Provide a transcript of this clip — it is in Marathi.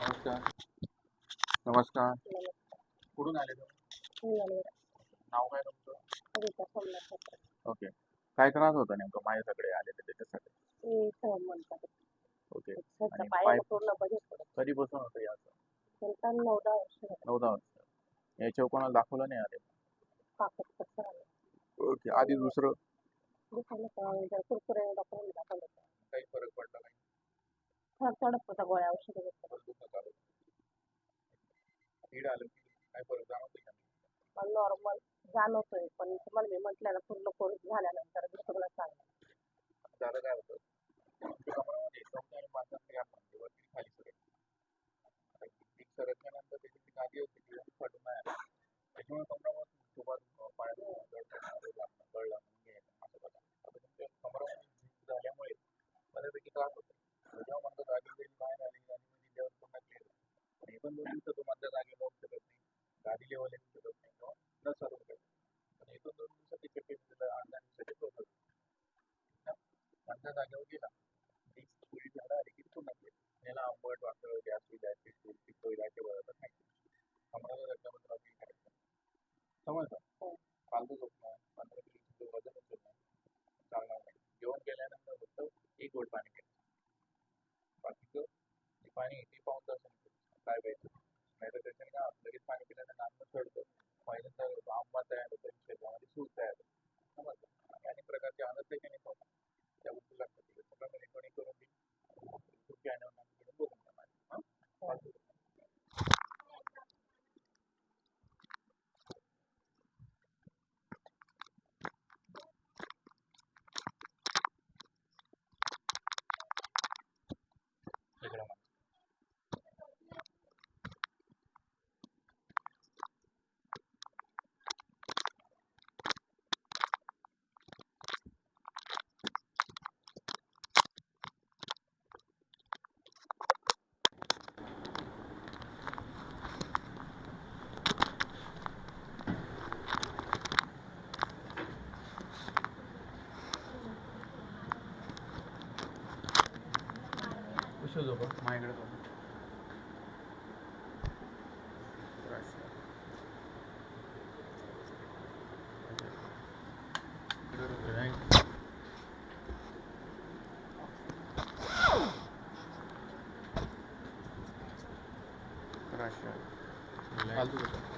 नमस्कार. नमस्कार. कुठून आले तुम्ही? नाव काय तुमचं? ओके. काय त्रास होता नेमकं? माझ्याकडे आले ते त्याच्यासाठी. ओके. कधीपासून होतं याचं नऊ दहा वर्ष याच्यावर कोणाला दाखवलं नाही आले ओके. आधी दुसरं? काही फरक पडला नाही. गोळ्या औषध परत दुखत आलं. कीड आलं की काय फरक जाणवतो का? नॉर्मल जाणवतोय. पण तुम्हाला मी म्हटलं ना पूर्ण कोर्स झाल्यानंतर दुसरं सांगा झालं काय होतं? खाली सरकल्यानंतर त्याची गादी होती ती फाटून नाही आली. त्याच्यामुळे तो मधल्या जागी लावू शकत नाही. गादी लेवल शकत नाही. किंवा न चालू शकत पण एक दोन दिवसात ते शक्य त्याला आठ दहा दिवसाचे प्रोसेस मधल्या जागेवर गेला. ती झाडं आली की पुन्हा क्लिअर याला आंबट वाटतं गॅस पित्त होईल असे बरोबर नाही कमराला रक्ताबद्दल अगदी करायचं समजलं? फालतू झोपणार पंधरा किलो तुझं वजन उचलणार चालणार नाही. जेवण केल्यानंतर फक्त एक गोड पाणी प्यायचं. बाकीचं ते पाणी ते पाहून तास काय प्यायचं? नाही तर त्याच्याने काय होतं, लगेच पाणी पिल्यानं नांद कशी झोपा माझ्याकडे झोपा फालतू